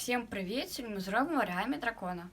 Всім привіт! Сьогодні ми зробимо реальні дракона.